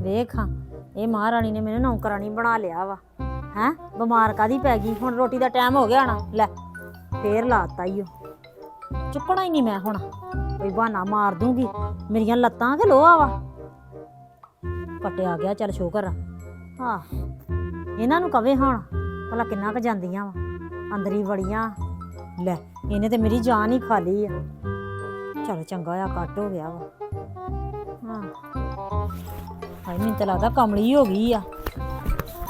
ਵੇਖਾਂ, ਇਹ ਮਹਾਰਾਣੀ ਨੇ ਮੈਨੂੰ ਨੌਕਰਾਨੀ ਬਣਾ ਲਿਆ ਵਾ। ਹੈ? ਬਿਮਾਰ ਕਾਦੀ ਪੈ ਗਈ? ਹੁਣ ਰੋਟੀ ਦਾ ਟਾਈਮ ਹੋ ਗਿਆ ਨਾ। ਲੈ, ਫੇਰ ਲਾਤਾ ਈ ਚੁੱਕਣਾ ਹੀ ਨਹੀਂ ਮੈਂ ਹੁਣ। ਕੋਈ ਬਹਾਨਾ ਮਾਰ ਦੂੰਗੀ। ਮੇਰੀਆਂ ਲੱਤਾਂ ਕਿ ਲੋਹਾ ਵਾ? ਕੱਟਿਆ ਗਿਆ, ਚੱਲ ਸ਼ੁਕਰ ਆ। ਇਹਨਾਂ ਨੂੰ ਕਵੇ ਹੁਣ, ਭਲਾ ਕਿੰਨਾ ਕੁ ਜਾਂਦੀਆਂ ਵਾ। ਅੰਦਰ ਹੀ ਵੜੀਆਂ। ਲੈ, ਇਹਨੇ ਤੇ ਮੇਰੀ ਜਾਨ ਹੀ ਖਾ ਲਈ ਆ। ਚਲ ਚੰਗਾ ਆ, ਕੱਟ ਹੋ ਗਿਆ ਵਾ। ਹਾਂ। ਹਾਏ ਮੈਨੂੰ ਤਾਂ ਲੱਗਦਾ ਕਮਲੀ ਹੋ ਗਈ ਆ।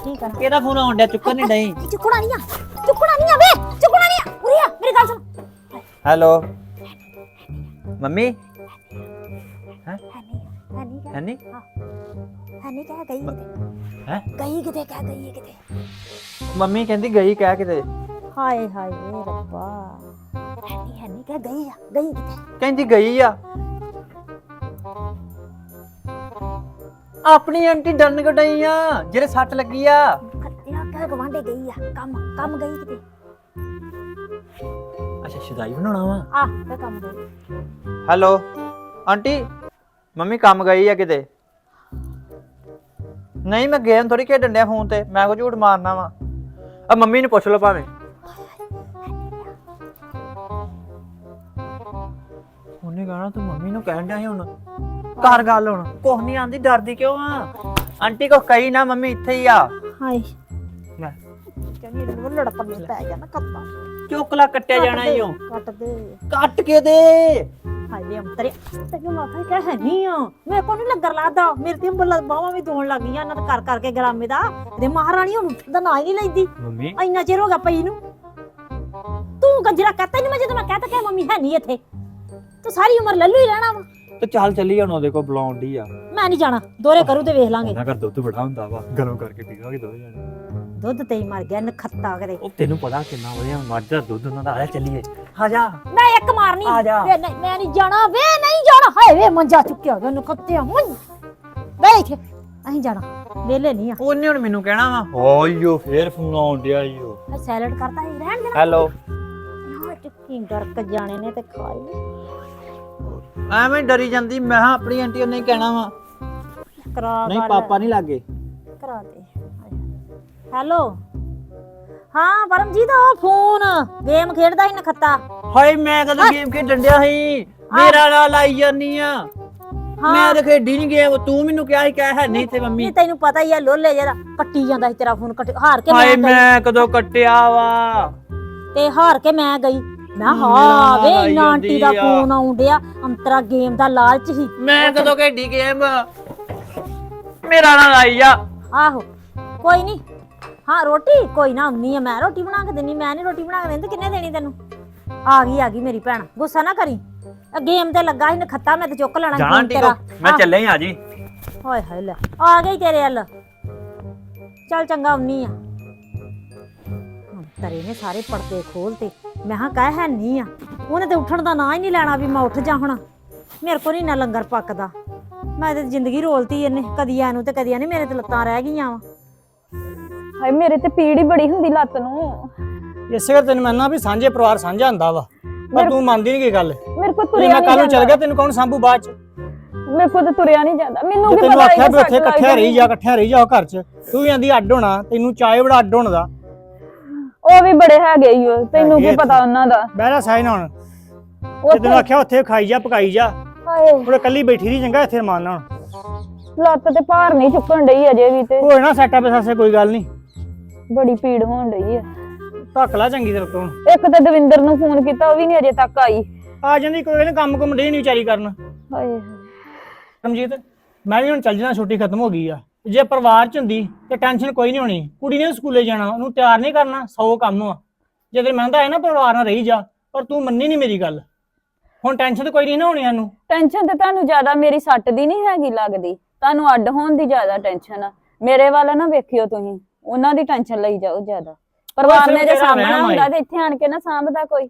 ਠੀਕ ਆ ਕਿਹਦਾ ਫੋਨ ਆਉਣ ਡਿਆ? ਚੁੱਕਣ ਨਹੀਂ ਡਈ। ਇਹ ਚੁੱਕਣਾ ਨਹੀਂ ਆ। ਚੁੱਕਣਾ ਨਹੀਂ ਆ ਵੇ! ਚੁੱਕਣਾ ਨਹੀਂ ਆ! ਉਰੇ ਆ ਮੇਰੀ ਗੱਲ ਸੁਣ। ਹੈਲੋ। ਮੰਮੀ? ਹੈ? ਹਨੀ? ਹਨੀ ਹੈ ਨਹੀਂ ਹਨੀ ਕਹਿ ਗਈ ਕਿਤੇ। ਹੈ? ਗਈ ਕਿਤੇ ਕਹਿ ਗਈ ਕਿਤੇ। ਮੰਮੀ ਕਹਿੰਦੀ ਗਈ ਕਹਿ ਕਿਤੇ। ਹਾਏ ਹਾਏ ਰੱਬਾ। ਹਨੀ ਹਨੀ ਕਹਿ ਗਈ ਆ ਗਈ ਕਿਤੇ। ਕਹਿੰਦੀ ਗਈ ਆ। ਆਪਣੀ ਆਂਟੀ ਡਰਨ ਕਟਈ ਆ ਜਿਹੜੇ ਸੱਟ ਲੱਗੀ ਆ। ਖੱਤਿਆ ਕਹਿ ਗਵਾਂਡੇ ਗਈ ਆ ਕੰਮ ਕੰਮ ਗਈ ਕਿਤੇ। ਅੱਛਾ ਸ਼ਦਾਈ ਬਣਾਉਣਾ ਵਾ? ਆ ਤੇ ਕੰਮ ਗਈ। ਹੈਲੋ ਆਂਟੀ ਮੰਮੀ ਕੰਮ ਗਈ ਆ ਕਿਤੇ? ਨਹੀਂ ਮੈਂ ਗੇਮ ਥੋੜੀ ਖੇਡਣ ਡਿਆ ਫੋਨ ਤੇ ਮੈਂ ਕੋ ਝੂਠ ਮਾਰਨਾ ਵਾ। ਆ ਮੰਮੀ ਨੂੰ ਪੁੱਛ ਲਓ ਭਾਵੇਂ। ਕਹਣਾ ਤੂੰ ਮੰਮੀ ਨੂੰ ਕਹਿਣ ਡਿਆ ਸੀ ਹੁਣ। ਘਰ ਗੱਲ ਹੁਣ ਕੁਛ ਨਹੀਂ ਆਂਦੀ ਡਰਦੀ ਕਿਉਂ ਆ? ਆਂਟੀ ਕੋ ਕਹੀ ਨਾ ਮੰਮੀ ਇੱਥੇ ਹੀ ਆ। ਹਾਏ। ਲੈ, ਕਹਿੰਦੀ ਇਹਨੂੰ ਨੂੰ ਪੈ ਗਿਆ ਨਾ ਕੱਤਾ। ਚੋਕਲਾ ਕੱਟਿਆ ਜਾਣਾ ਈਓ। ਕੱਟ ਦੇ। ਕੱਟ ਕੇ ਦੇ। ਹਾਏ ਅੰਤਰੇ ਤੈਨੂੰ ਮਾਫੀ ਕਹਿ ਹੈ ਨਹੀਂ ਆ? ਮੇਰੇ ਕੋਲ ਨਹੀਂ ਲੱਗਰ ਲਾਦਾ। ਮੇਰੇ ਤੇ ਬੱਲਾ ਬਾਹਾਂ ਵੀ ਦੋਣ ਲੱਗ ਗਈਆਂ ਇਹਨਾਂ ਦਾ ਕਰ ਕਰਕੇ ਗਰਾਮੇ ਦਾ। ਤੇ ਮਹਾਰਾਣੀ ਹੁਣ ਦਾ ਨਾਂ ਹੀ ਨਹੀਂ ਲੈਂਦੀ। ਮੰਮੀ। ਇੰਨਾ ਚਿਰ ਹੋ ਗਿਆ ਪਈ ਨੂੰ। ਤੂੰ ਗੰਜਰਾ ਕਹਤਾ ਨਹੀਂ ਮੈਂ ਜਦੋਂ ਮੈਂ ਕਹਤਾ ਕਿ ਮੰਮੀ ਹੈ ਨਹੀਂ ਇੱਥੇ। ਤੂੰ ਸਾਰੀ ਉਮਰ ਲੱਲੂ ਹੀ ਰਹਿਣਾ ਵਾ। ਤੇ ਚੱਲ ਚੱਲੀ ਹੁਣ ਉਹਦੇ ਕੋ ਬੁਲਾਉਂਦੀ ਆ। ਮੈਂ ਨਹੀਂ ਜਾਣਾ ਦੋਰੇ ਕਰੂ ਤੇ ਵੇਖ ਲਾਂਗੇ। ਉਹਨਾਂ ਘਰ ਦੁੱਧ ਬੜਾ ਹੁੰਦਾ ਵਾ ਗਰਮ ਕਰਕੇ ਪੀਵਾਂਗੇ ਦੋਵੇਂ ਜਾਣੇ। ਦੁੱਧ ਤੇ ਹੀ ਮਰ ਗਿਆ ਨਖੱਤਾ ਕਰੇ ਉਹ ਤੈਨੂੰ ਪਤਾ ਕਿੰਨਾ ਵਧੀਆ ਮੱਝ ਦਾ ਦੁੱਧ ਉਹਨਾਂ ਦਾ ਆਇਆ ਚੱਲੀਏ। ਆ ਜਾ। ਮੈਂ ਇੱਕ ਮਾਰਨੀ। ਆ ਜਾ। ਵੇ ਨਹੀਂ ਮੈਂ ਨਹੀਂ ਜਾਣਾ ਵੇ ਨਹੀਂ ਜਾਣਾ। ਹਾਏ ਵੇ ਮੰਜਾ ਚੁੱਕਿਆ ਗਿਆ ਨਖੱਤਿਆ ਮੁੰ ਬੈ ਇੱਥੇ ਅਸੀਂ ਜਾਣਾ ਵੇਲੇ ਨਹੀਂ ਆ। ਉਹਨੇ ਹੁਣ ਮੈਨੂੰ ਕਹਿਣਾ ਵਾ। ਓਯੋ ਫੇਰ ਫੋਨ ਆਉਣ ਡਿਆ ਈਓ। ਸੈਲਡ ਕਰਤਾ ਹੀ ਰਹਿਣ ਦੇਣਾ ਹੈਲੋ ਨਾ ਟਿੱਕੀ ਡਰਕ ਜਾਣੇ ਨੇ ਤੇ ਖਾਈ ਐਵੇਂ ਡਰੀ ਜਾਂਦੀ ਮੈਂ ਕਿਹਾ ਆਪਣੀ ਆਂਟੀ ਉਹਨੇ ਹੀ ਕਹਿਣਾ ਵਾ। ਕਰਾ ਨਹੀਂ ਗੱਲ। ਪਾਪਾ ਨਹੀਂ ਲੱਗੇ। ਕਰਾ ਦੇ। ਹੈਲੋ। ਹਾਂ ਪਰਮਜੀਤ ਉਹ ਫੋਨ। ਗੇਮ ਖੇਡਦਾ ਸੀ ਨਖੱਤਾ। ਹਾਏ ਮੈਂ ਕਦੋਂ ਗੇਮ ਖੇਡਣ ਡਿਆ ਸੀ? ਮੇਰਾ ਨਾਲ ਆਈ ਜਾਨੀ ਆ। ਮੈਂ ਤਾਂ ਖੇਡੀ ਨਹੀਂ ਗੇਮ ਤੂੰ ਮੈਨੂੰ ਕਿਹਾ ਸੀ ਕਹਿ ਹੈ ਨਹੀਂ ਤੇ ਮੰਮੀ। ਨਹੀਂ ਤੈਨੂੰ ਪਤਾ ਹੀ ਆ ਲੋਲੇ ਜਿਹੜਾ ਕੱਟੀ ਜਾਂਦਾ ਸੀ ਤੇਰਾ ਫੋਨ ਕੱਟ ਹਾਰ ਕੇ ਹਾਏ ਮੈਂ ਗਈ। ਮੈਂ ਕਦੋਂ ਕੱਟਿਆ ਵਾ? ਤੇ ਹਾਰ ਕੇ ਮੈਂ ਗਈ। ਮੈਂ ਹਾਂ ਵੇ ਲਾਈ ਇੰਨਾ ਆਂਟੀ ਦਾ। ਫੋਨ ਆਉਣ ਡਿਆ ਅੰਤਰਾ ਗੇਮ ਦਾ ਲਾਲਚ ਹੀ। ਮੈਂ ਕਦੋਂ ਖੇਡੀ ਗੇਮ ਮੇਰਾ ਨਾਲ ਆਈ ਆ। ਆਹੋ ਕੋਈ ਨਹੀਂ ਹਾਂ ਰੋਟੀ? ਕੋਈ ਨਾ ਆਉਣੀ ਆ। ਮੈਂ ਰੋਟੀ ਬਣਾ ਕੇ ਦੇਣੀ ਮੈਂ ਨਹੀਂ ਰੋਟੀ ਬਣਾ ਕੇ ਦਿੰਦੀ ਕਿੰਨੇ ਦੇਣੀ ਤੈਨੂੰ? ਆ ਗਈ ਆ ਗਈ ਮੇਰੀ ਭੈਣ। ਗੁੱਸਾ ਨਾ ਕਰੀ। ਗੇਮ ਤੇ ਲੱਗਾ ਸੀ ਨਖੱਤਾ ਮੈਂ ਤੇ ਚੁੱਕ ਲੈਣਾ ਜਾਣਾ ਆਂਟੀ ਤੇਰਾ ਮੈਂ ਚੱਲੇ ਹੀ ਆ ਜੀ। ਹਾਏ ਹਾਏ ਲੈ। ਆ ਗਈ ਤੇਰੇ ਵੱਲ ਚੱਲ ਚੰਗਾ ਆਉਣੀ ਆ। ਤਰੇ ਨੇ ਸਾਰੇ ਪਰਦੇ ਖੋਲਤੇ। ਮੈਂ ਹਾਂ ਕਹਿ ਹੈ ਨਹੀਂ ਆ। ਉਹਨੇ ਤੇ ਉੱਠਣ ਦਾ ਨਾਂ ਹੀ ਨਹੀਂ ਲੈਣਾ ਵੀ ਮੈਂ ਉੱਠ ਜਾ ਹੁਣ। ਮੇਰੇ ਕੋਲ ਨਹੀਂ ਨਾ ਲੰਗਰ ਪੱਕਦਾ। ਮੈਂ ਤੇ ਜ਼ਿੰਦਗੀ ਰੋਲਤੀ ਇਹਨੇ ਕਦੀ ਐ ਨੂੰ ਤੇ ਕਦੀ ਐ ਨਹੀਂ ਮੇਰੇ ਤੇ ਲੱਤਾਂ ਰਹਿ ਗਈਆਂ ਵਾ। ਹਾਏ ਮੇਰੇ ਤੇ ਪੀੜ ਹੀ ਬੜੀ ਹੁੰਦੀ ਲੱਤ ਨੂੰ। ਇਸੇ ਕਰਕੇ ਤੈਨੂੰ ਮੰਨਣਾ ਵੀ ਸਾਂਝੇ ਪਰਿਵਾਰ ਸਾਂਝਾ ਹੁੰਦਾ ਵਾ। ਪਰ ਤੂੰ ਮੰਨਦੀ ਨਹੀਂ ਕੀ ਗੱਲ। ਮੇਰੇ ਕੋਲ ਜੇ ਤੁਰਿਆ ਮੈਂ ਨਹੀਂ ਕੱਲ ਨੂੰ ਚੱਲ ਜਾਂਦਾ। ਗਿਆ ਤੈਨੂੰ ਕੌਣ ਸੰਭੂ ਬਾਅਦ ਚ? ਮੇਰੇ ਕੋਲ ਤਾਂ ਤੁਰਿਆ ਨਹੀਂ ਜਾਂਦਾ। ਮੈਨੂੰ ਤੈਨੂੰ ਪਤਾ ਆਖਿਆ ਵੀ ਉੱਥੇ ਇਕੱਠਿਆਂ ਰਹੀ ਜਾ ਇਕੱਠਿਆਂ ਰਹੀ ਜਾ ਉਹ ਘਰ ਚ ਤੂੰ ਵੀ ਆਂਦੀ ਅੱਡ ਹੋਣਾ ਤੈਨੂੰ ਚਾਹੇ ਬੜਾ ਅੱਡ ਹੋਣ ਦਾ। ਉਹ ਵੀ ਬੜੇ ਹੈਗੇ ਹੀ ਉਹ ਤੈਨੂੰ ਕੀ ਪਤਾ ਉਹਨਾਂ ਦਾ? ਬਹਿਰਾ ਸਾਈਨ ਹੁਣ। ਜੇ ਉੱਥੇ ਆਖਿਆ ਉੱਥੇ ਖਾਈ ਜਾ ਪਕਾਈ ਜਾ। ਹਾਏ। ਉਹਦੇ ਕੱਲੀ ਬੈਠੀ ਰਹੀ ਚੰਗਾ ਇੱਥੇ ਮਾਨਣਾ ਹੁਣ ਲੱਤ ਤੇ ਭਾਰ ਨਹੀਂ ਚੁੱਕਣ ਡਈ ਅਜੇ ਵੀ ਤੇ। ਹੋਏ ਨਾ ਸੈਟਾ ਬਸਾਸੇ ਕੋਈ ਗੱਲ ਨਹੀਂ। ਬੜੀ ਪੀੜ ਹੋਣ ਡਈ ਹੈ ਧੱਕ ਲਾ ਚੰਗੀ ਤਰ੍ਹਾਂ ਤੂੰ। ਇੱਕ ਤਾਂ ਦਵਿੰਦਰ ਨੂੰ ਫੋਨ ਕੀਤਾ ਉਹ ਵੀ ਨਹੀਂ ਅਜੇ ਤੱਕ ਆਈ। ਆ ਜਾਂਦੀ ਕੋਈ ਨਹੀਂ ਕੰਮ ਕੁਮ ਨਹੀਂ ਵਿਚਾਰੀ ਕਰਨ। ਹਾਏ। ਰਮਜੀਤ ਮੈਂ ਵੀ ਹੁਣ ਚੱਲ ਜਾਣਾ ਛੁੱਟੀ ਖਤਮ ਹੋ ਗਈ ਆ। ਜੇ ਪਰਿਵਾਰ ਚ ਹੁੰਦੀ ਤੇ ਟੈਨਸ਼ਨ ਕੋਈ ਨਹੀਂ ਹੋਣੀ। ਕੁੜੀ ਨੇ ਸਕੂਲੇ ਜਾਣਾ ਉਹਨੂੰ ਤਿਆਰ ਨਹੀਂ ਕਰਨਾ ਸੌ ਕੰਮ ਆ। ਜੇ ਤੇ ਮੰਨਦਾ ਹੈ ਨਾ ਪਰਿਵਾਰ ਨਾਲ ਰਹੀ ਜਾ ਪਰ ਤੂੰ ਮੰਨੀ ਨਹੀਂ ਮੇਰੀ ਗੱਲ। ਹੁਣ ਟੈਨਸ਼ਨ ਤੇ ਕੋਈ ਨਹੀਂ ਨਾ ਹੋਣੀ ਸਾਨੂੰ ਟੈਨਸ਼ਨ ਤੇ ਤੁਹਾਨੂੰ ਜ਼ਿਆਦਾ ਮੇਰੀ ਸੱਟ ਦੀ ਨਹੀਂ ਹੈਗੀ ਲੱਗਦੀ। ਤੁਹਾਨੂੰ ਅੱਡ ਹੋਣ ਦੀ ਜ਼ਿਆਦਾ ਟੈਨਸ਼ਨ ਆ। ਮੇਰੇ ਵੱਲ ਨਾ ਵੇਖਿਓ ਤੁਸੀਂ। ਉਹਨਾਂ ਦੀ ਟੈਨਸ਼ਨ ਲਈ ਜਾਓ ਜ਼ਿਆਦਾ। ਪਰਿਵਾਰ ਨੇ ਜੇ ਤੇਰਾ ਸਾਹਮਣਾ ਵਹਿਮ ਹੁੰਦਾ। ਤੇ ਇੱਥੇ ਆਣ ਕੇ ਨਾ ਸਾਂਭਦਾ ਕੋਈ।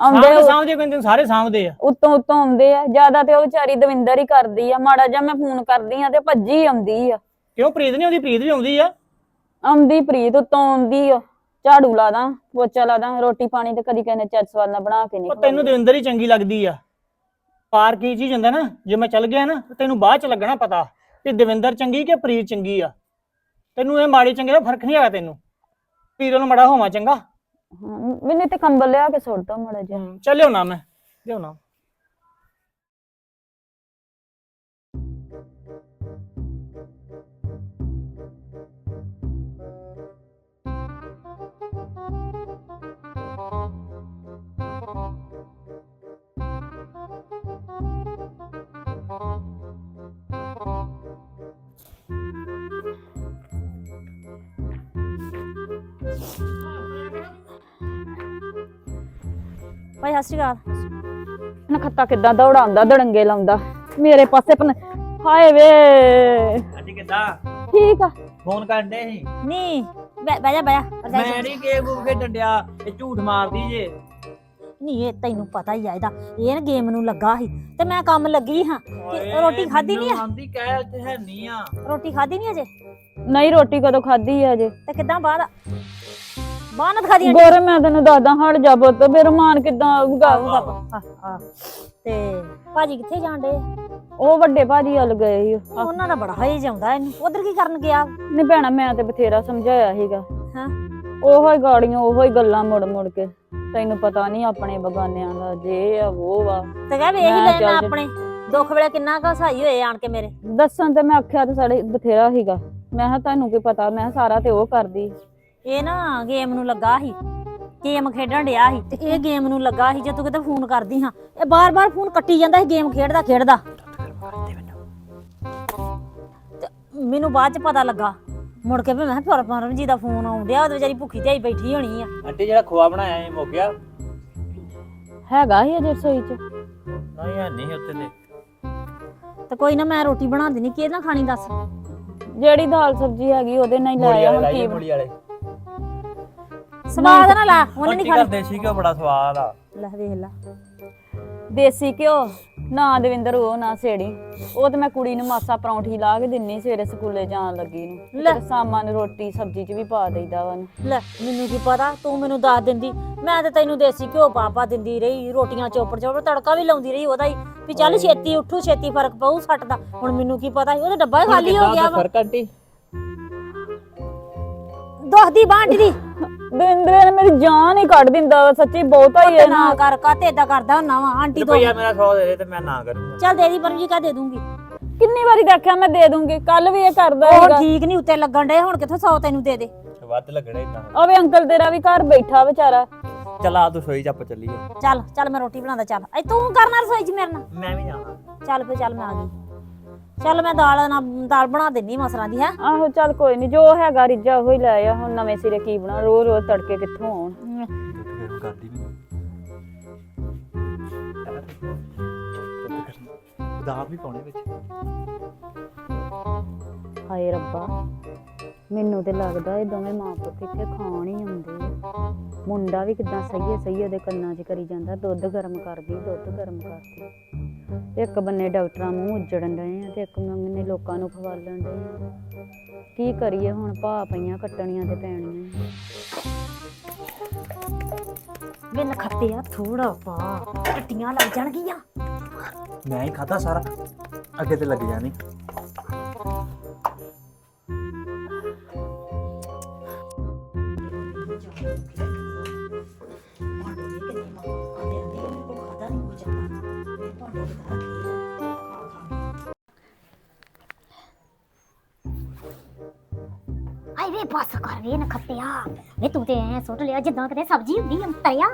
ਆਉਂਦੇ ਸਾਹਮਣੇ ਸਾਹਮਣੇ ਤੈਨੂੰ ਸਾਰੇ ਸਾਹਮਣੇ ਆ। ਉੱਤੋਂ ਉੱਤੋਂ ਆਉਂਦੇ ਆ। ਜ਼ਿਆਦਾ ਤੇ ਉਹ ਵਿਚਾਰੀ ਦਵਿੰਦਰ ਹੀ ਕਰਦੀ ਆ। ਮਾੜਾ ਜਿਹਾ ਮੈਂ ਫੋਨ ਕਰਦੀ ਆ ਤੇ ਭੱਜੀ ਆਉਂਦੀ ਆ। ਕਿਉਂ ਪ੍ਰੀਤ ਨਹੀਂ ਆਉਂਦੀ? ਪ੍ਰੀਤ ਵੀ ਆਉਂਦੀ ਆ? ਆਉਂਦੀ ਪ੍ਰੀਤ ਉੱਤੋਂ ਆਉਂਦੀ ਆ। ਝਾੜੂ ਲਾ ਦਾਂ ਪੋਚਾ ਲਾ ਦਾਂ ਰੋਟੀ ਪਾਣੀ ਤੇ ਕਦੀ ਕਹਿੰਦੇ ਚੱਜ ਸਵਾਲ ਨਾਲ ਬਣਾ ਕੇ ਨਹੀਂ ਉਹ ਤੈਨੂੰ ਦਵਿੰਦਰ ਹੀ ਚੰਗੀ ਲੱਗਦੀ ਆ। ਪਾਰ ਕੀ ਚੀਜ਼ ਹੁੰਦਾ ਨਾ ਜੇ ਮੈਂ ਚੱਲ ਗਿਆ ਨਾ ਤੇ ਤੈਨੂੰ ਬਾਅਦ ਚ ਲੱਗਣਾ ਪਤਾ ਕਿ ਦਵਿੰਦਰ ਚੰਗੀ ਕਿ ਪ੍ਰੀਤ ਚੰਗੀ ਆ। ਤੈਨੂੰ ਇਹ ਮਾੜੀ ਚੰਗੇ ਦਾ ਫ਼ਰਕ ਨਹੀਂ ਹੈਗਾ ਤੈਨੂੰ। ਪ੍ਰੀਤ ਨੂੰ ਮੜਾ ਹੋਵਾਂ ਚੰਗਾ। ਹਾਂ, ਮੈਨੂੰ ਤੇ ਕੰਬਲ ਲਿਆ ਕੇ ਸੁੱਟ ਦੋ ਮੜਾ ਜਿਹਾ। ਹਮ, ਚੱਲ ਲਿਆਉਣਾ ਮੈਂ ਲਿਆਉਣਾ। ਭਾਈ ਸਤਿ ਸ਼੍ਰੀ ਅਕਾਲ। ਨਖੱਤਾ ਕਿੱਦਾਂ ਦੌੜਾਉਂਦਾ ਦੜੰਗੇ ਲਾਉਂਦਾ। ਮੇਰੇ ਪਾਸੇ ਪਨ ਹਾਏ ਵੇ। ਅੱਜ ਕਿੱਦਾਂ? ਠੀਕ ਆ। ਫੋਨ ਕਰਦੇ ਸੀ? ਨਹੀਂ ਬਹਿ ਜਾ ਬਹਿ ਜਾ। ਮੈਂ ਨਹੀਂ ਗੇਮ ਗੂਮ ਖੇਡਣ ਡਿਆ ਇਹ ਝੂਠ ਮਾਰਦੀ ਜੇ। ਨਹੀਂ ਇਹ ਤੈਨੂੰ ਪਤਾ ਹੀ ਆ ਇਹਦਾ। ਇਹ ਨਾ ਗੇਮ ਨੂੰ ਲੱਗਾ ਸੀ। ਤੇ ਮੈਂ ਕੰਮ ਲੱਗੀ ਹਾਂ। ਕਿ ਰੋਟੀ ਖਾਧੀ ਨਹੀਂ ਆ? ਆਂਦੀ ਕਹਿ ਇੱਥੇ ਹੈ ਨਹੀਂ ਆ। ਰੋਟੀ ਖਾਧੀ ਨਹੀਂ ਅਜੇ? ਨਹੀਂ ਰੋਟੀ ਕਦੋਂ ਖਾਧੀ ਆ ਅਜੇ? ਤੇ ਕਿੱਦਾਂ ਬਾਨਤ ਖਾਦੀ ਗੋਰੇ ਮੈਂ ਤੈਨੂੰ ਦੱਸਦਾ ਹਟ ਜਾ ਪੁੱਤ ਮੇਰਾ ਮਾਨ ਕਿੱਦਾਂ ਆਊਗਾ ਤੇ ਭਾਜੀ ਕਿੱਥੇ ਜਾਂਦੇ ਉਹ ਵੱਡੇ ਭਾਜੀ ਵੱਲ ਗਏ ਸੀ। ਉਹ। ਉਹਨਾਂ ਦਾ ਬੜਾ ਹਈ ਜਾਂਦਾ ਇਹਨੂੰ। ਉਧਰ ਕੀ ਕਰਨ ਗਿਆ? ਨਹੀਂ ਭੈਣਾ ਮੈਂ ਤੇ ਬਥੇਰਾ ਸਮਝਾਇਆ ਸੀਗਾ। ਹਾਂ। ਉਹੋ ਹੀ ਗਾੜੀਆਂ ਉਹੋ ਹੀ ਗੱਲਾਂ ਮੁੜ ਮੁੜ ਕੇ। ਤੈਨੂੰ ਪਤਾ ਨਹੀਂ ਆਪਣੇ ਬਗਾਨਿਆਂ ਦਾ ਜੇ ਆ ਉਹ ਵਾ ਤੇ ਕਹਿ ਵੇਖ ਲੈ ਮੈਂ ਆਪਣੇ। ਦੁੱਖ ਵੇਲੇ ਕਿੰਨਾ ਕੁ ਸਹਾਈ ਹੋਏ ਆਣ ਕੇ ਮੇਰੇ। ਦੱਸਣ ਤੇ ਮੈਂ ਆਖਿਆ ਤੇ ਸਾਡੇ ਬਥੇਰਾ ਸੀਗਾ। ਮੈਂ ਕਿਹਾ ਤੁਹਾਨੂੰ ਕੀ ਪਤਾ? ਮੈਂ ਸਾਰਾ ਤੇ ਉਹ ਕਰਦੀ। ਇਹ ਨਾ ਗੇਮ ਨੂੰ ਲੱਗਾ ਸੀ ਗੇਮ ਖੇਡਣ ਡਿਆ ਸੀ ਤੇ ਇਹ ਗੇਮ ਨੂੰ ਲੱਗਾ ਸੀ ਜੇ ਤੂੰ ਕਿਤੇ ਫੋਨ ਕਰਦੀ ਹਾਂ। ਇਹ ਬਾਰ-ਬਾਰ ਫੋਨ ਕੱਟੀ ਜਾਂਦਾ ਸੀ ਗੇਮ ਖੇਡਦਾ ਖੇਡਦਾ। ਤੇ ਮੈਨੂੰ ਬਾਅਦ ਚ ਪਤਾ ਲੱਗਾ ਮੁੜ ਕੇ ਵੀ ਮੈਂ ਕਿਹਾ ਪਰਮ ਜੀ ਦਾ ਫੋਨ ਆਉਂਦਿਆ ਉਹਦੇ ਵਿਚਾਰੀ ਭੁੱਖੀ ਤੇ ਆਈ ਬੈਠੀ ਹੋਣੀ ਆ। ਆਂਟੀ ਜਿਹੜਾ ਖੋਆ ਬਣਾਇਆ ਇਹ ਮੁੱਕ ਗਿਆ? ਹੈਗਾ ਹੀ ਅਜੇ ਰਸੋਈ ਚ। ਨਹੀਂ ਹੈ ਨਹੀਂ ਉੱਤੇ ਤੇ। ਤੇ ਕੋਈ ਨਾ ਮੈਂ ਰੋਟੀ ਬਣਾ ਦੇਣੀ ਕਿਹਦੇ ਨਾਲ ਖਾਣੀ ਦੱਸ? ਜਿਹੜੀ ਦਾਲ ਸਬਜ਼ੀ ਹੈਗੀ ਉਹਦੇ ਨਾਲ ਹੀ ਲਾਇਆ ਹੁਣ ਕੀ ਮੂਲੀ ਵਾਲੇ। ਸਵਾਦ ਨਾ ਲਾ ਉਹਨੇ ਨਹੀਂ ਖਾਣੀ। ਦੇਸੀ ਘਿਓ ਬੜਾ ਸਵਾਦ ਆ। ਲੈ ਵੇਖ ਲਾ। ਦੇਸੀ ਘਿਓ ਨਾ ਦਵਿੰਦਰ ਉਹ ਨਾ ਸੇੜੀ। ਉਹ ਤੇ ਮੈਂ ਕੁੜੀ ਨੂੰ ਮਾਸਾ ਪਰੌਂਠੀ ਲਾ ਕੇ ਦਿੰਨੀ ਸਵੇਰੇ ਸਕੂਲੇ ਜਾਣ ਲੱਗੀ ਨੂੰ। ਲੈ। ਤੇ ਸਾਮਾਨ ਰੋਟੀ ਸਬਜ਼ੀ ਚ ਵੀ ਪਾ ਦੇਈਦਾ ਵਾ ਲੈ ਮੈਨੂੰ ਕੀ ਪਤਾ ਤੂੰ ਮੈਨੂੰ ਦੱਸ ਦਿੰਦੀ। ਮੈਂ ਤੇ ਤੈਨੂੰ ਦੇਸੀ ਘਿਓ ਪਾਪਾ ਦਿੰਦੀ ਰਹੀ ਰੋਟੀਆਂ ਚੋਪੜ ਚੋਪੜ ਤੜਕਾ ਵੀ ਲਾਉਂਦੀ ਰਹੀ ਉਹਦਾ ਹੀ। ਵੀ ਚੱਲ ਛੇਤੀ ਉੱਠੂ ਛੇਤੀ ਫ਼ਰਕ ਪਊ ਸੱਟ ਦਾ। ਹੁਣ ਮੈਨੂੰ ਕੀ ਪਤਾ ਸੀ ਉਹਦਾ ਡੱਬਾ ਹੀ ਖਾਲੀ ਹੋ ਗਿਆ ਵਾ। ਫ਼ਰਕ ਆਂਟੀ? ਦੁਖਦੀ ਬਾਂਟੀ ਦੀ। ਦਵਿੰਦਰ ਨੇ ਮੇਰੀ ਜਾਨ ਹੀ ਕੱਢ ਦਿੰਦਾ ਵਾ ਸੱਚੀ ਬਹੁਤਾ ਹੀ ਤੇ ਹੈ ਨਾ ਨਾ ਕਰ ਕਾ ਤੇ ਏਦਾਂ ਕਰਦਾ ਹੁੰਨਾ ਵਾ ਆਂਟੀ ਤੋਂ। ਰੁਪਈਆ ਮੇਰਾ 100 ਦੇ ਦੇ ਤੇ ਮੈਂ ਨਾ ਕਰੂੰਗਾ। ਚੱਲ ਦੇ ਦੀ ਪਰ ਜੀ ਕਾ ਦੇ ਦੂੰਗੀ। ਕਿੰਨੀ ਵਾਰੀ ਦੇਖਿਆ ਮੈਂ ਦੇ ਦੂੰਗੀ ਕੱਲ ਵੀ ਇਹ ਕਰਦਾ ਉਹ ਹੈਗਾ। ਠੀਕ ਨਹੀਂ ਉੱਤੇ ਲੱਗਣ ਡੇ ਹੁਣ ਕਿੱਥੋਂ 100 ਤੈਨੂੰ ਦੇ ਦੇ। ਵੱਧ ਲੱਗਣਾ ਇਦਾਂ ਓਵੇ ਅੰਕਲ ਤੇਰਾ ਵੀ ਘਰ ਬੈਠਾ ਵਿਚਾਰਾ। ਚਲ ਆ ਤੂੰ ਸੋਈ ਚ ਆਪਾਂ ਚੱਲੀਏ। ਚੱਲ ਚੱਲ ਮੈਂ ਰੋਟੀ ਬਣਾਉਂਦਾ ਚੱਲ। ਐ ਤੂੰ ਕਰਨਾ ਰਸੋਈ ਚ ਮੇਰੇ ਨਾਲ। ਮੈਂ ਵੀ ਜਾਣਾ। ਚੱਲ ਫੇ ਚੱਲ ਮੈਂ ਆ ਗਈ। ਚੱਲ ਮੈਂ ਦਾਲ ਨਾ ਦਾਲ ਬਣਾ ਦਿੰਨੀ ਮਸਰਾਂ ਦੀ, ਹੈ? ਆਹੋ, ਚੱਲ ਕੋਈ ਨਹੀਂ ਜੋ ਹੈਗਾ ਰਿੱਜਾ ਉਹ ਹੀ ਲੈ ਆ, ਹੁਣ ਨਵੇਂ ਸਿਰੇ ਕੀ ਬਣਾ, ਰੋਜ਼ ਰੋਜ਼ ਤੜਕੇ ਕਿੱਥੋਂ ਆਉਣ? ਗਰਮ ਕਰਦੀ ਨਹੀਂ ਦਾਬ ਵੀ ਪਾਉਣੇ ਵਿੱਚ ਹਾਏ ਰੱਬਾ, ਮੈਨੂੰ ਤੇ ਲੱਗਦਾ ਇਹ ਦੋਵੇਂ ਮਾਂ ਪੁੱਤ ਇੱਥੇ ਖਾਣ ਹੀ ਆਉਂਦੇ ਮੁੰਡਾ ਵੀ ਕਿਦਾਂ ਸਹੀ ਸਹੀ ਉਹਦੇ ਕੰਨਾਂ 'ਚ ਕਰੀ ਜਾਂਦਾ, ਦੁੱਧ ਗਰਮ ਕਰਦੀ, ਦੁੱਧ ਗਰਮ ਕਰਦੀ। ਇੱਕ ਬੰਨੇ ਡਾਕਟਰਾਂ ਮੂੰਹ ਉੱਜੜਨ ਡਏ ਆ ਤੇ ਇੱਕ ਬੰਨੇ ਲੋਕਾਂ ਨੂੰ ਖਵਾਲਣ ਡਏ ਆ। ਕੀ ਕਰੀਏ ਹੁਣ? ਭਾ ਪਈਆਂ ਕੱਟਣੀਆਂ ਤੇ ਪੈਣੀਆਂ। ਵੇ ਨਖੱਤੇ ਆ ਥੋੜਾ ਪਾ। ਟੱਟੀਆਂ ਲੱਗ ਜਾਣਗੀਆਂ। ਮੈਂ ਹੀ ਖਾਦਾ ਸਾਰਾ। ਅੱਗੇ ਤੇ ਲੱਗ ਜਾਣੀ। ਵੇ ਨਖੱਤਿਆ ਵੇ ਤੂੰ ਤੇ ਐ ਸੁੱਟ ਲਿਆ ਜਿੱਦਾਂ ਕਿਤੇ ਸਬਜ਼ੀ ਹੁੰਦੀ ਆ ਤਰਿਆ।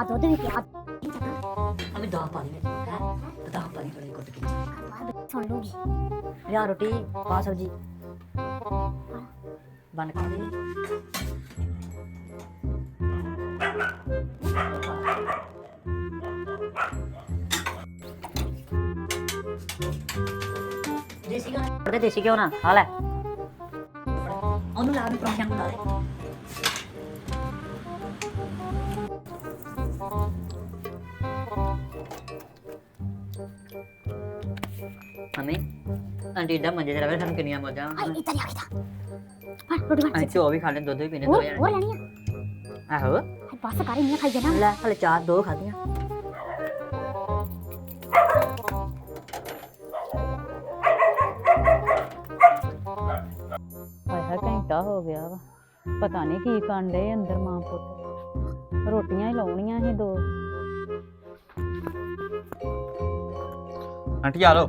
ਆ ਦੁੱਧ ਵੀ ਪਿਆ। ਅਮੇ ਦਾਲ ਪਾ ਦੇ ਹੈ ਦਾਲ ਪਾ ਦੇ ਕੁੱਟ ਕੇ। ਸੁਣ ਲੂਗੀ। ਲਿਆ ਰੋਟੀ ਪਾ ਸਬਜੀ। ਬਣ ਕੇ। ਦੇ ਦੇਸੀ ਘਿਓ ਨਾ ਆ ਲੈ। ਉਹਨੂੰ ਲਾ ਦੇ ਪਰੌਂਠਿਆਂ ਨੂੰ ਲਾ ਦੇ ਮੰਮੀ ਆਂਟੀ ਦਾ ਮੰਜੇ ਤੇ ਰਵੇ ਸਾਨੂੰ ਕਿੰਨੀਆਂ ਮੌਜਾਂ ਆਈ ਇਹ ਤਰਿਆ ਕਿਦਾ ਹਾਂ ਰੋਟੀ ਬਣ ਅਸੀਂ ਚੋ ਵੀ ਖਾ ਲੈਣ ਦੁੱਧ ਵੀ ਪੀਣੇ ਦੋ ਹੋਰ ਜਣੇ ਹੋਰ ਲੈਣੀ ਆ ਆਹੋ ਬਸ ਕਰ ਇੰਨੀਆਂ ਖਾਈ ਜਾਣਾ ਲੈ ਹਲੇ ਚਾਰ ਦੋ ਖਾਧੀਆਂ ਪਤਾ ਨਹੀਂ ਕੀ ਕਰਨ ਡਏ ਅੰਦਰ ਮਾਂ ਪੁੱਤ। ਰੋਟੀਆਂ ਹੀ ਲਾਉਣੀਆਂ ਸੀ ਦੋ। ਆਂਟੀ ਆ ਲੋ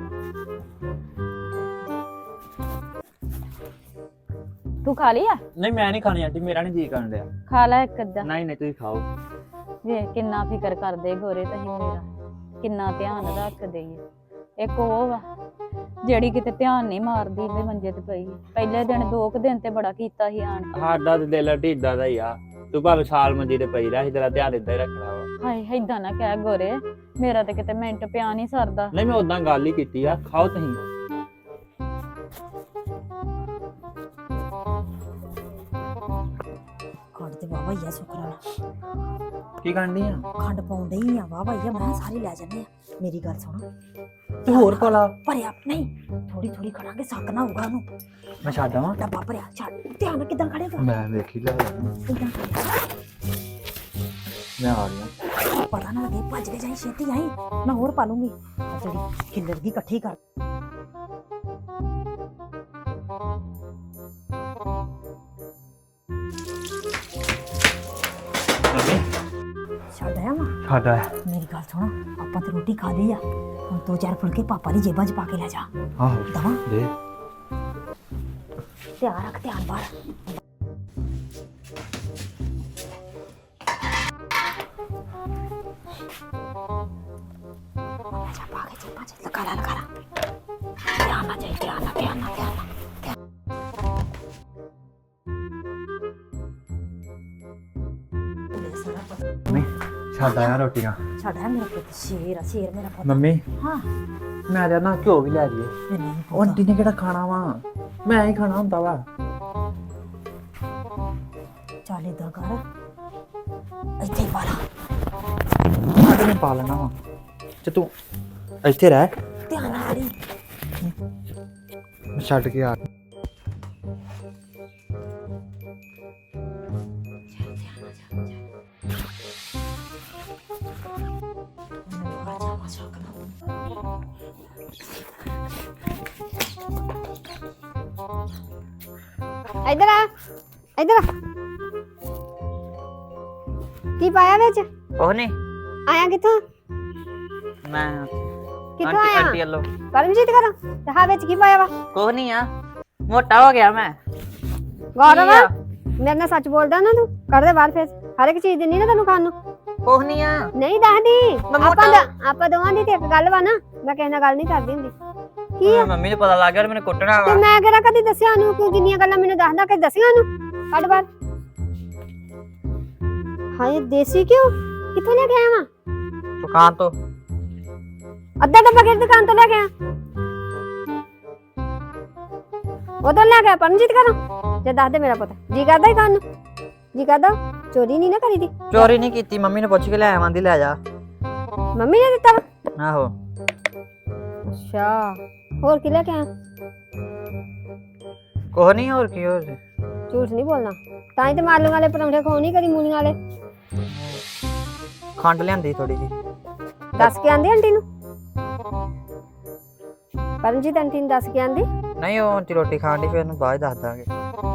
ਤੂੰ ਖਾ ਲਿਆ ਨਹੀਂ ਮੈਂ ਨਹੀਂ ਖਾਣੀ ਆਂਟੀ ਮੇਰਾ ਨਹੀਂ ਜੀ ਕਰਨ ਡਿਆ। ਖਾ ਲੈ ਇੱਕ ਅੱਧਾ। ਨਹੀਂ ਨਹੀਂ ਤੁਸੀਂ ਖਾਓ। ਵੇ ਕਿੰਨਾ ਫਿਕਰ ਕਰਦੇ ਗੋਰੇ ਤਹੀਂ ਮੇਰਾ। ਕਿੰਨਾ ਧਿਆਨ ਰੱਖਦੇ ਈ ਇੱਕ ਉਹ ਵਾ ਜਿਹੜੀ ਕਿਤੇ ਧਿਆਨ ਨਹੀਂ ਮਾਰਦੀ ਵੀ ਮੰਜੇ ਤੇ ਪਈ। ਪਹਿਲੇ ਦਿਨ ਦੋ ਕੁ ਦਿਨ ਤੇ ਬੜਾ ਕੀਤਾ ਸੀ ਆਣ ਕੇ। ਸਾਡਾ ਤੇ ਦਿਲ ਢੀਡਾ ਦਾ ਹੀ ਆ। ਤੂੰ ਭਾਵੇਂ ਸਾਲ ਮੰਜੀ ਤੇ ਪਈ ਰਹਿ ਤੇਰਾ ਧਿਆਨ ਇੱਦਾਂ ਹੀ ਰੱਖਣਾ ਵਾ। ਹਾਏ ਏਦਾਂ ਨਾ ਕਹਿ ਗੋਰੇ। ਮੇਰਾ ਤੇ ਕਿਤੇ ਮਿੰਟ ਪਿਆ ਨਹੀਂ ਸਰਦਾ। ਨਹੀਂ ਮੈਂ ਉਦਾਂ ਗੱਲ ਹੀ ਕੀਤੀ ਆ। ਖਾਓ ਤੁਸੀਂ। ਖੰਡ ਤੇ ਵਾਵਾ ਹੀ ਆ ਸੁਕਰਾਂ ਕੀ ਕਰਨੀ ਆ? ਖੰਡ ਪਾਉਂਦੇ ਹੀ ਆ ਵਾਵਾ ਹੀ ਆ। ਮੈਂ ਕਿਹਾ ਸਾਰੇ ਲੈ ਜਾਂਦੇ ਆ। ਮੇਰੀ ਗੱਲ ਸੁਣ। ਤੂੰ ਹੋਰ ਕੋਲਾ ਭਰਿਆ ਨਹੀਂ ਥੋੜੀ ਥੋੜੀ ਖੜਾਂਗੇ ਸੱਕ ਨਾ ਹੋਊਗਾ ਉਹਨੂੰ। ਮੈਂ ਛੱਡ ਆਵਾਂ। ਡੱਬਾ ਭਰਿਆ ਛੱਡ। ਧਿਆਨ ਨਾਲ ਕਿਦਾਂ ਖੜੇਗਾ ਮੈਂ ਵੇਖੀ ਲੈ ਮੈਂ ਆ ਗਿਆ। ਪਤਾ ਨਾ ਲੱਗੇ ਭੱਜ ਕੇ ਜਾਈ ਛੇਤੀ ਆਈ। ਮੈਂ ਹੋਰ ਪਾ ਲੂੰਗੀ। ਆਹ ਜਿਹੜੀ ਖਿੱਲਰ ਦੀ ਇਕੱਠੀ ਕਰ। ਛੱਡ ਆਇਆ ਵਾ? ਆ ਮੇਰੀ ਗੱਲ ਸੁਣ ਆਪਾਂ ਤੇ ਰੋਟੀ ਖਾ ਲਈ ਆ। ਹੁਣ ਦੋ ਚਾਰ ਫੁਲਕੇ ਪਾਪਾ ਦੀ ਜੇਬਾਂ 'ਚ ਪਾ ਕੇ ਲੈ ਜਾ। ਆਹੋ। ਦਵਾ? ਦੇ। ਧਿਆਨ ਰੱਖ ਧਿਆਨ ਬਾਹਰ ਜਾ ਪਾ ਕੇ ਜੇਬਾਂ 'ਚ। ਲਗਾ ਲਾ ਲਗਾ ਲਾ। ਧਿਆਨ ਨਾਲ ਜਾਈ ਧਿਆਨ ਨਾਲ ਧਿਆਨ ਨਾਲ ਧਿਆਨ ਨਾਲ। ਛੱਡ ਆਇਆ ਰੋਟੀਆਂ। ਛੱਡ ਆ ਮੇਰਾ ਪੁੱਤ ਸ਼ੇਰ ਆ ਸ਼ੇਰ ਮੇਰਾ ਪੁੱਤ। ਮੰਮੀ? ਹਾਂ। ਮੈਂ ਤੇ ਨਾ ਘਿਓ ਵੀ ਲੈ ਜੀਏ ਮੈਂ ਨਹੀਂ ਉਹ ਆਂਟੀ ਨੇ ਕਿਹੜਾ ਖਾਣਾ ਵਾ? ਮੈਂ ਹੀ ਖਾਣਾ ਹੁੰਦਾ ਵਾ। ਚੱਲ ਏਦਾਂ ਕਰ ਇੱਥੇ ਹੀ ਪਾ ਲਾ। ਆਂਟੀ ਨੇ ਪਾ ਲੈਣਾ ਵਾ। ਤੇ ਤੂੰ ਇੱਥੇ ਰਹਿ। ਧਿਆਨ ਨਾਲ। ਮੈਂ ਛੱਡ ਕੇ ਆ। ਇੱਧਰ ਆ ਇੱਧਰ ਆ। ਕੀ ਪਾਇਆ ਵਿੱਚ? ਉਹ ਨਹੀਂ ਆਇਆ ਕਿੱਥੋਂ? ਮੈਂ ਕਿੱਥੋਂ ਆਂਟੀ ਆਇਆ? ਆਂਟੀ ਵੱਲੋਂ। ਕਰਮਜੀਤ ਘਰੋਂ? ਤੇ ਹਾਂ ਵਿੱਚ ਕੀ ਪਾਇਆ ਵਾ? ਕੁਛ ਨਹੀਂ ਆ। ਮੋਟਾ ਹੋ ਗਿਆ ਮੈਂ। ਗੌਰਵ ਆ? ਮੇਰੇ ਨਾਲ ਸੱਚ ਬੋਲਦਾ ਨਾ? ਤੂੰ ਕੱਢ ਦੇ ਬਾਹਰ ਫੇਰ। ਹਰ ਇੱਕ ਚੀਜ਼ ਦਿੰਨੀ ਨਾ ਤੈਨੂੰ ਖਾਣ ਨੂੰ। ਕੁਛ ਨਹੀਂ ਆ। ਨਹੀਂ ਦੱਸਦੀ। ਮੈਂ ਆਪਾਂ ਦਾ- ਆਪਾਂ ਦੋਵਾਂ ਦੀ ਤੇ ਇੱਕ ਗੱਲ ਵਾ ਨਾ। ਮੈਂ ਕਿਸੇ ਨਾਲ ਗੱਲ ਨਹੀਂ ਕਰਦੀ ਹੁੰਦੀ। ਕੀ ਆ? ਮੰਮੀ ਨੂੰ ਪਤਾ ਲੱਗ ਗਿਆ ਤੇ ਮੈਨੂੰ ਕੁੱਟਣਾ ਤੇ ਵਾ ਮੈਂ ਕਿਹੜਾ ਕਦੀ ਦੱਸਿਆ ਨੂੰ ਕਿ ਜਿੰਨੀਆਂ ਗੱਲਾਂ ਮੈਨੂੰ ਦੱਸਦਾ ਕਿ ਦੱਸਿਆ ਨੂੰ ਕੱਢ ਬਾਹਰ। ਹਾਏ ਦੇਸੀ ਕਿਉਂ ਕਿੱਥੋਂ ਲੈ ਕੇ ਆਇਆ ਵਾ? ਦੁਕਾਨ ਤੋਂ। ਅੱਧਾ ਡੱਬਾ ਕਿਹੜੀ ਦੁਕਾਨ ਤੋਂ ਲੈ ਕੇ ਆਇਆ? ਉਧਰ ਲੈ ਗਿਆ ਪਰਮਜੀਤ ਘਰੋਂ? ਜੇ ਦੱਸ ਦੇ ਮੇਰਾ ਪੁੱਤ। ਜੀ ਕਰਦਾ ਹੀ ਖਾਣ ਨੂੰ ਜੀ ਕਰਦਾ ਚੋਰੀ ਨਹੀਂ ਨਾ ਕਰੀਦੀ ਚੋਰੀ ਨਹੀਂ ਕੀਤੀ ਮੰਮੀ ਨੂੰ ਪੁੱਛ ਕੇ ਲੈ ਆਵਾਂਦੀ ਲੈ ਜਾ। ਮੰਮੀ ਨੇ ਦਿੱਤਾ ਵਾ? ਆਹੋ। ਅੱਛਾ। ਹੋਰ ਕੀ ਲੈ ਕੇ ਆਇਆ? ਕੁਛ ਨਹੀਂ ਹੋਰ ਕੀ ਹੋਰ ਝੂਠ ਨਹੀਂ ਬੋਲਣਾ। ਤਾਂ ਹੀ ਤੇ ਮਾਲੂਆਂ ਵਾਲੇ ਪਰੌਂਠੇ ਖਾਓ ਨਹੀਂ ਕਦੀ ਮੂਲੀਆਂ ਵਾਲੇ। ਖੰਡ ਲਿਆਂਦੀ ਥੋੜੀ ਜੀ ਦੱਸ ਕੇ ਆਂਦੀ ਆਂਟੀ ਨੂੰ? ਪਰਮਜੀਤ ਆਂਟੀ ਨੂੰ ਦੱਸ ਕੇ ਆਂਦੀ? ਨਹੀਂ ਉਹ ਆਂਟੀ ਰੋਟੀ ਖਾਣ ਦੀ ਫਿਰ ਉਹਨੂੰ ਬਾਅਦ 'ਚ ਦੱਸ ਦਾਂਗੇ।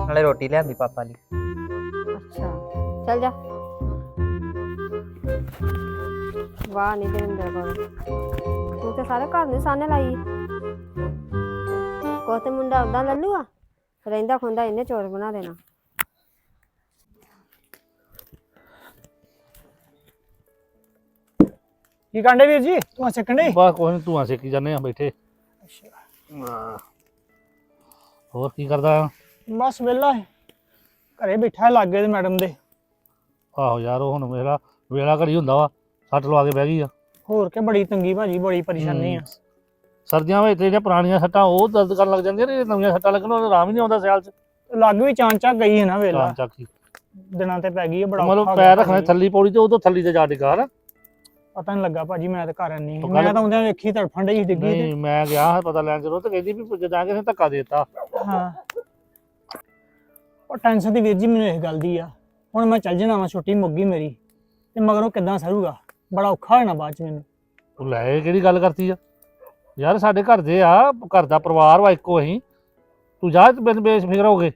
ਨਾਲੇ ਰੋਟੀ ਲਿਆਂਦੀ ਪਾਪਾ ਲਈ। ਅੱਛਾ ਚੱਲ ਜਾ। ਵਾਹ ਨਹੀਂ ਦਰਿੰਦਰ ਕੋਲ। ਤੂੰ ਤੇ ਸਾਰੇ ਘਰ ਦੇ ਸਾਹਮਣੇ ਲਾਈ। ਕੋਹ ਤੇ ਮੁੰਡਾ ਉਦਾਂ ਲੱਲੂ ਆ ਰਹਿੰਦਾ ਖੁੰਦਾ ਇਹਨੇ ਚੋਰ ਬਣਾ ਦੇਣਾ। ਕੀ ਕਾਂਡੇ ਵੀਰ ਜੀ? ਤੂੰ ਸੈਕੰਡ ਡੇ ਬਸ ਕੋਈ ਨੀ ਧੂਆਂ ਸੇਕੀ ਜਾਂਦੇ ਆ ਬੈਠੇ। ਆਹ। ਹੋਰ ਕੀ ਕਰਦਾ? ਬਸ ਵਿਹਲਾ ਹੈ ਘਰੇ ਬੈਠਾ ਲੱਗੇ ਤੇ ਮੈਡਮ ਦੇ। ਆਹੋ ਯਾਰ ਉਹ ਹੁਣ ਮੇਰਾ ਵੇਲਾ ਘੜੀ ਹੁੰਦਾ ਵਾ। ਸੱਟ ਲਵਾ ਕੇ ਬਹਿ ਗਈ ਆ। ਹੋਰ ਕੇ ਬੜੀ ਤੰਗੀ ਭਾਜੀ ਬੜੀ ਪਰੇਸ਼ਾਨੀ ਆ। ਸਰਦੀਆਂ ਵਿੱਚ ਤੇ ਜਿਹੜੀਆਂ ਪੁਰਾਣੀਆਂ ਸੱਟਾਂ ਉਹ ਦਰਦ ਕਰਨ ਲੱਗ ਜਾਂਦੀਆਂ ਨੇ ਨਵੀਆਂ ਸੱਟਾਂ ਲੱਗਣ ਉਹ ਆਰਾਮ ਹੀ ਨਹੀਂ ਆਉਂਦਾ ਸਿਆਲ ਚ। ਲੱਗ ਵੀ ਚਾਂਚਾ ਗਈ ਹੈ ਨਾ ਵੇਲਾ। ਚਾਂ ਚੱਕੀ ਦਿਨਾਂ ਤੇ ਪੈ ਗਈ ਹੈ ਬੜਾ ਮਤਲਬ ਪੈਰ ਰੱਖਣੇ। ਥੱਲੀ ਪੌੜੀ ਤੇ ਉਦੋਂ ਥੱਲੀ ਤੇ ਜਾ ਡਿੱਗਾ ਨਾ। ਪਤਾ ਨਹੀਂ ਲੱਗਾ ਭਾਜੀ ਮੈਂ ਤਾਂ ਘਰ ਨਹੀਂ ਮੈਂ ਤਾਂ ਆਉਂਦਿਆਂ ਵੇਖੀ ਤੜਫਣ ਡਈ ਡਿੱਗੀ ਨਹੀਂ ਮੈਂ ਗਿਆ ਪਤਾ ਲੈਣ ਚਲੋ ਤੇ ਕਹਿੰਦੀ ਵੀ ਜਦੋਂ ਕਿਸੇ ਧੱਕਾ ਦੇਤਾ। ਹਾਂ। ਉਹ ਟੈਨਸ਼ਨ ਦੀ ਵੀਰ ਜੀ ਮੈਨੂੰ ਇਸ ਗੱਲ ਦੀ ਆ। ਹੁਣ ਮੈਂ ਚੱਲ ਜਾਣਾ ਵਾ ਛੁੱਟੀ ਮੁੱਕ ਗਈ ਮੇਰੀ। ਤੇ ਮਗਰੋਂ ਕਿੱਦਾਂ ਸਰੂਗਾ? ਬੜਾ ਔਖਾ ਹੋਣਾ ਬਾਅਦ ਚ ਮੈਨੂੰ। ਉਹ ਲੈ ਕਿਹੜੀ ਗੱਲ ਕਰਤੀ ਆ? ਯਾਰ ਸਾਡੇ ਘਰ ਦੇ ਆ ਘਰ ਦਾ ਪਰਿਵਾਰ ਵਾ ਇੱਕੋ ਅਸੀਂ। ਤੂੰ ਜਾ ਤੇ ਬਿਨ ਬੇਫਿਕਰ ਹੋ ਗਏ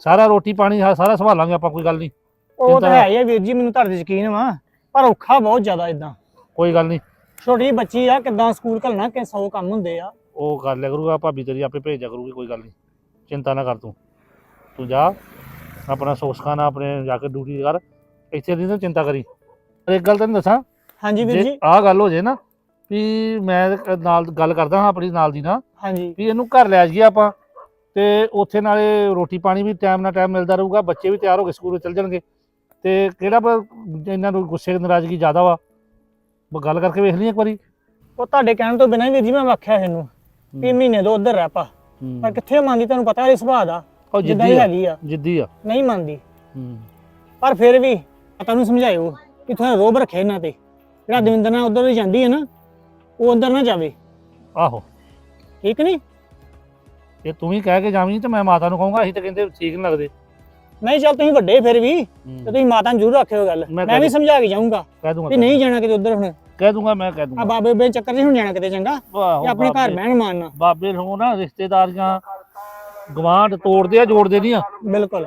ਸਾਰਾ ਰੋਟੀ ਪਾਣੀ ਸਾਰਾ ਸੰਭਾਲਾਂਗੇ ਆਪਾਂ ਕੋਈ ਗੱਲ ਨਹੀਂ। ਉਹ ਤਾਂ ਹੈ ਹੀ ਆ ਵੀਰ ਜੀ ਮੈਨੂੰ ਤੁਹਾਡੇ ਤੇ ਯਕੀਨ ਵਾ ਪਰ ਔਖਾ ਬਹੁਤ ਜ਼ਿਆਦਾ ਇਦਾਂ ਕੋਈ ਗੱਲ ਨਹੀਂ। ਛੋਟੀ ਬੱਚੀ ਆ ਕਿੱਦਾਂ ਸਕੂਲ ਘੱਲਣਾ ਕਿ 100 ਕੰਮ ਹੁੰਦੇ ਆ। ਉਹ ਕਰ ਲਿਆ ਕਰੂਗਾ ਭਾਬੀ ਤੇਰੀ ਆਪੇ ਭੇਜਿਆ ਕਰੂਗੀ ਕੋਈ ਗੱਲ ਨਹੀਂ। ਚਿੰਤਾ ਨਾ ਕਰ ਤੂੰ। ਤੂੰ ਜਾ ਆਪਣਾ ਸੋਸ ਖਾਣਾ ਆਪਣੇ ਜਾ ਕੇ ਡਿਊਟੀ ਕਰ। ਇੱਥੇ ਦੀ ਤਾਂ ਚਿੰਤਾ ਕਰੀ। ਪਰ ਇੱਕ ਗੱਲ ਤੈਨੂੰ ਦੱਸਾਂ ਹਾਂਜੀ ਵੀਰ ਜੇ ਜੀ। ਆਹ ਗੱਲ ਹੋ ਜੇ ਨਾ ਵੀ ਮੈਂ ਨਾਲ ਗੱਲ ਕਰਦਾ ਹਾਂ ਆਪਣੀ ਨਾਲ ਦੀ ਨਾਲ ਹਾਂਜੀ। ਵੀ ਇਹਨੂੰ ਘਰ ਲੈ ਜਾਈਏ ਆਪਾਂ ਤੇ ਉੱਥੇ ਨਾਲੇ ਰੋਟੀ ਪਾਣੀ ਵੀ ਟਾਈਮ ਨਾਲ ਟਾਈਮ ਮਿਲਦਾ ਰਹੂਗਾ ਬੱਚੇ ਵੀ ਤਿਆਰ ਹੋ ਕੇ ਸਕੂਲ ਚੱਲ ਜਾਣਗੇ। ਤੇ ਕਿਹੜਾ ਇਹਨਾਂ ਨੂੰ ਗੁੱਸੇ ਨਾਰਾਜ਼ਗੀ ਜ਼ਿਆਦਾ ਵਾ? ਗੱਲ ਕਰਕੇ ਵੇਖ ਲਈ ਇੱਕ ਵਾਰੀ। ਉਹ ਤੁਹਾਡੇ ਕਹਿਣ ਤੋਂ ਬਿਨਾਂ ਹੀ ਵੀਰ ਜੀ ਮੈਂ ਆਖਿਆ ਇਹਨੂੰ ਵੀ ਮਹੀਨੇ ਤੋਂ ਉਧਰ ਰਹਿ ਪਾ। ਪਰ ਕਿੱਥੇ ਮੰਨਦੀ ਤੁਹਾਨੂੰ ਪਤਾ ਇਹ ਸੁਭਾਅ ਦਾ ਉਹ ਜਿੱਦਾਂ ਹੈਗੀ ਆ। ਜਿੱਦੀ ਆ। ਨਹੀਂ ਮੰਨਦੀ। ਹੂੰ। ਪਰ ਫਿਰ ਵੀ ਤੁਹਾਨੂੰ ਸਮਝਾਇਓ ਕਿ ਥੋੜਾ ਰੋਬ ਰੱਖੇ ਇਹਨਾਂ ਤੇ। ਜਿਹੜਾ ਦਵਿੰਦਰ ਨਾਲ ਉਧਰ ਵੀ ਜਾਂਦੀ ਹੈ ਨਾ ਉਹ ਅੰਦਰ ਨਾ ਜਾਵੇ। ਆਹੋ। ਠੀਕ ਨਹੀਂ? ਇਹ ਤੂੰ ਵੀ ਕਹਿ ਕੇ ਜਾਵੀਂ ਤੇ ਮੈਂ ਮਾਤਾ ਨੂੰ ਕਹੂੰਗਾ ਅਸੀਂ ਤਾਂ ਕਹਿੰਦੇ ਠੀਕ ਨਹੀਂ ਲੱਗਦੇ। ਨਹੀਂ ਚੱਲ ਤੁਸੀਂ ਵੱਡੇ ਫਿਰ ਵੀ ਤੇ ਹੂੰ। ਤੁਸੀਂ ਮਾਤਾ ਨੂੰ ਜ਼ਰੂਰ ਰੱਖਿਓ ਗੱਲ। ਮੈਂ ਮੈਂ ਵੀ ਸਮਝਾ ਕੇ ਜਾਊਂਗਾ ਕਹਿ ਦੂੰਗਾ ਵੀ ਨਹੀਂ ਜਾਣਾ ਕਿਤੇ ਉਧਰ ਹੁਣ। ਕਹਿ ਦੂੰਗਾ ਮੈਂ ਕਹਿ ਆ ਦੂੰਗਾ ਬਾਬੇ ਬੇ ਚੱਕਰ ਨਹੀਂ ਹੁਣ ਜਾਣਾ ਕਿਤੇ ਚੰਗਾ ਤੇ ਆਪਣੇ ਘਰ ਬਹਿਣ ਮਾਨਣਾ ਬਾਬੇ ਨੂੰ ਨਾ ਰਿਸ਼ਤੇਦਾਰੀਆਂ ਗਵਾਂਢ ਤੋੜਦੇ ਆ ਜੋੜਦੇ ਨਹੀਂ ਆ। ਬਿਲਕੁਲ।